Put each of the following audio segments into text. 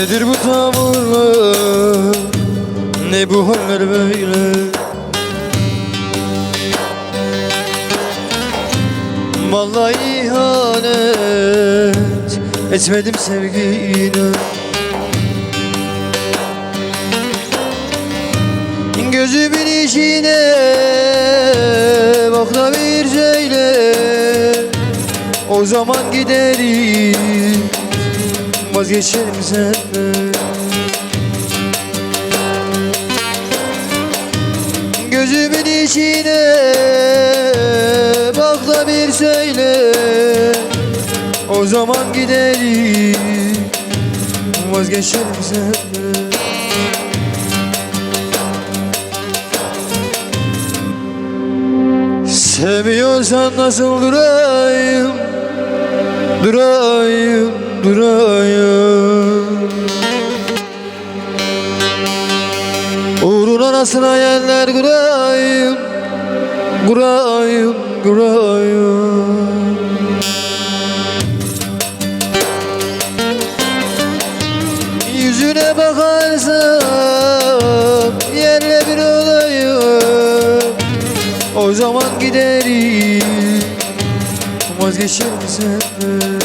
yağmurla Ne bu haller böyle? Vallahi ihanet Etmedim sevgine Gözümün içine Bak da bir söyle O zaman giderim Vazgeçerim senden Gözümün içine Bak da bir söyle. O zaman giderim Vazgeçerim senden Sevmiyorsan nasıl durayım? Durayım, durayım Nasıl hayaller kurayım Kurayım, kurayım Yüzüne bakarsam yerle bir olayım. O zaman giderim Vazgeçerim senden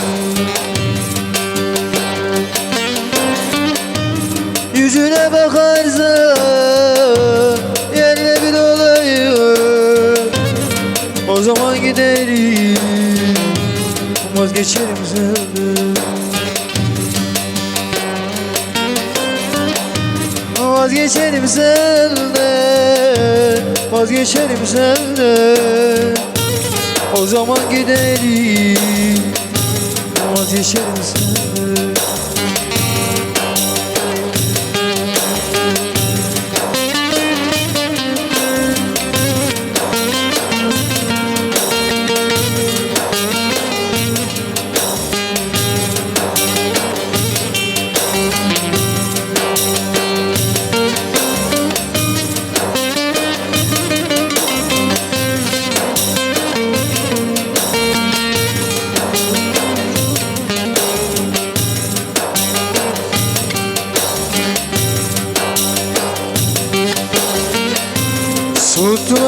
Yüzüne bakarsam Vazgeçerim senden Vazgeçerim senden Vazgeçerim senden O zaman giderim Vazgeçerim senden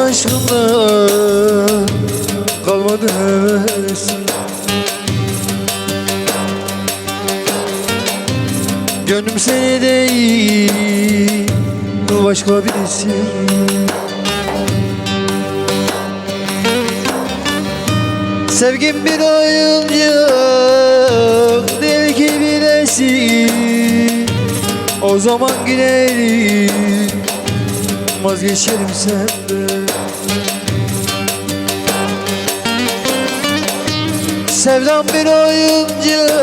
aşkımda Kalmadı hevesim Gönlüm seni değil Başka birisi. Sevgim bir oyuncak Değil ki bilesin O zaman giderim Vazgeçerim senden Sevdam bir oyuncak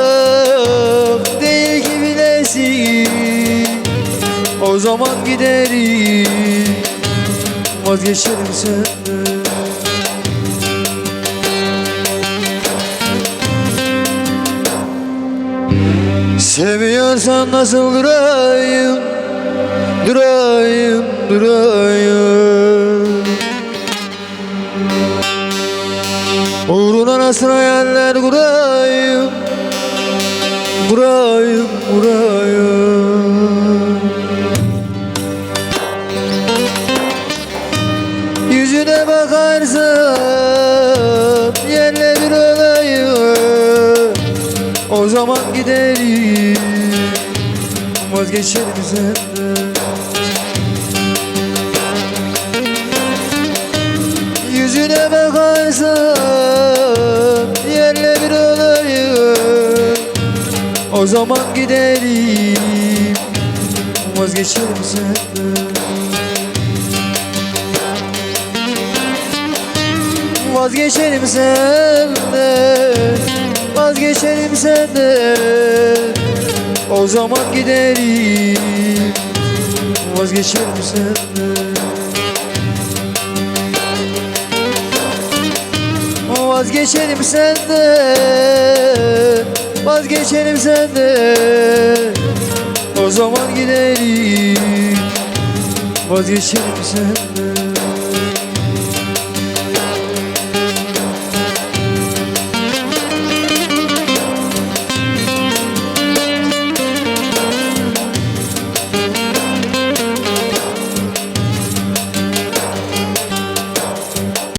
Değil ki bilesin O zaman giderim Vazgeçerim senden. Seviyorsan nasıl durayım? Durayım, durayım Hayaller kurayım Kurayım, kurayım Yüzüne bakarsam yerle bir olayım. O zaman giderim Vazgeçerim senden Yüzüne bakarsam O zaman giderim. Vazgeçerim senden Vazgeçerim senden. Vazgeçerim senden. O zaman giderim. Vazgeçerim senden Vazgeçerim senden Vazgeçerim senden. O zaman giderim Vazgeçerim senden